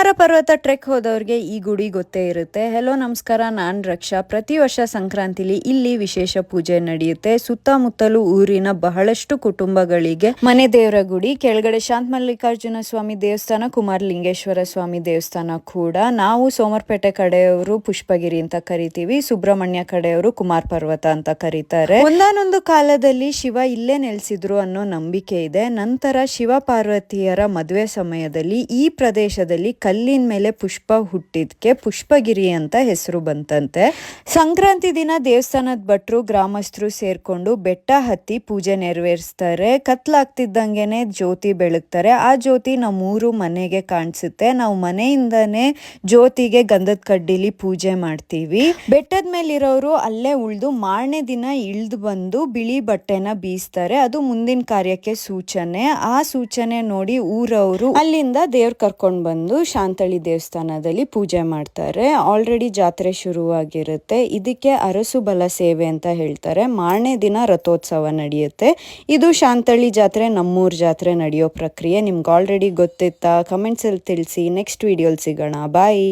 ಕುಮಾರ ಪರ್ವತ ಟ್ರೆಕ್ ಹೋದವ್ರಿಗೆ ಈ ಗುಡಿ ಗೊತ್ತೇ ಇರುತ್ತೆ. ಹೆಲೋ ನಮಸ್ಕಾರ. ನಾನ್ ರಕ್ಷಾ. ಪ್ರತಿ ವರ್ಷ ಸಂಕ್ರಾಂತಿಲಿ ಇಲ್ಲಿ ವಿಶೇಷ ಪೂಜೆ ನಡೆಯುತ್ತೆ. ಸುತ್ತಮುತ್ತಲು ಊರಿನ ಬಹಳಷ್ಟು ಕುಟುಂಬಗಳಿಗೆ ಮನೆ ದೇವರ ಗುಡಿ, ಕೆಳಗಡೆ ಶಾಂತ ಮಲ್ಲಿಕಾರ್ಜುನ ಸ್ವಾಮಿ ದೇವಸ್ಥಾನ, ಕುಮಾರ್ ಲಿಂಗೇಶ್ವರ ಸ್ವಾಮಿ ದೇವಸ್ಥಾನ ಕೂಡ. ನಾವು ಸೋಮರ್ಪೇಟೆ ಕಡೆಯವರು ಪುಷ್ಪಗಿರಿ ಅಂತ ಕರಿತೀವಿ, ಸುಬ್ರಹ್ಮಣ್ಯ ಕಡೆಯವರು ಕುಮಾರ್ ಪರ್ವತ ಅಂತ ಕರೀತಾರೆ. ಒಂದಾನೊಂದು ಕಾಲದಲ್ಲಿ ಶಿವ ಇಲ್ಲೇ ನೆಲೆಸಿದ್ರು ಅನ್ನೋ ನಂಬಿಕೆ ಇದೆ. ನಂತರ ಶಿವ ಪಾರ್ವತಿಯರ ಮದುವೆ ಸಮಯದಲ್ಲಿ ಈ ಪ್ರದೇಶದಲ್ಲಿ ಕಲ್ಲಿನ ಮೇಲೆ ಪುಷ್ಪ ಹುಟ್ಟಿದ್ಕೆ ಪುಷ್ಪಗಿರಿ ಅಂತ ಹೆಸರು ಬಂತಂತೆ. ಸಂಕ್ರಾಂತಿ ದಿನ ದೇವಸ್ಥಾನದ ಭಟ್ರು, ಗ್ರಾಮಸ್ಥರು ಸೇರ್ಕೊಂಡು ಬೆಟ್ಟ ಹತ್ತಿ ಪೂಜೆ ನೆರವೇರಿಸ್ತಾರೆ. ಕತ್ಲಾಗ್ತಿದ್ದಂಗೆನೆ ಜ್ಯೋತಿ ಬೆಳಗ್ತಾರೆ. ಆ ಜ್ಯೋತಿ ನಮ್ಮೂರು ಮನೆಗೆ ಕಾಣಿಸುತ್ತೆ. ನಾವು ಮನೆಯಿಂದನೇ ಜ್ಯೋತಿಗೆ ಗಂಧದ ಕಡ್ಡಿಲಿ ಪೂಜೆ ಮಾಡ್ತೀವಿ. ಬೆಟ್ಟದ ಮೇಲಿರೋರು ಅಲ್ಲೇ ಉಳ್ದು ಮಾರನೇ ದಿನ ಇಳ್ದು ಬಂದು ಬಿಳಿ ಬಟ್ಟೆನ ಬೀಸ್ತಾರೆ. ಅದು ಮುಂದಿನ ಕಾರ್ಯಕ್ಕೆ ಸೂಚನೆ. ಆ ಸೂಚನೆ ನೋಡಿ ಊರವರು ಅಲ್ಲಿಂದ ದೇವ್ರ ಕರ್ಕೊಂಡು ಬಂದು ಶಾಂತಳಿ ದೇವಸ್ಥಾನದಲ್ಲಿ ಪೂಜೆ ಮಾಡ್ತಾರೆ. ಆಲ್ರೆಡಿ ಜಾತ್ರೆ ಶುರುವಾಗಿರುತ್ತೆ. ಇದಕ್ಕೆ ಅರಸು ಬಲ ಸೇವೆ ಅಂತ ಹೇಳ್ತಾರೆ. ಮಾರನೇ ದಿನ ರಥೋತ್ಸವ ನಡೆಯುತ್ತೆ. ಇದು ಶಾಂತಳಿ ಜಾತ್ರೆ, ನಮ್ಮೂರ್ ಜಾತ್ರೆ ನಡೆಯೋ ಪ್ರಕ್ರಿಯೆ. ನಿಮ್ಗೆ ಆಲ್ರೆಡಿ ಗೊತ್ತಿತ್ತಾ. ಕಮೆಂಟ್ಸಲ್ಲಿ ತಿಳಿಸಿ. ನೆಕ್ಸ್ಟ್ ವಿಡಿಯೋಲಿ ಸಿಗೋಣ. ಬಾಯ್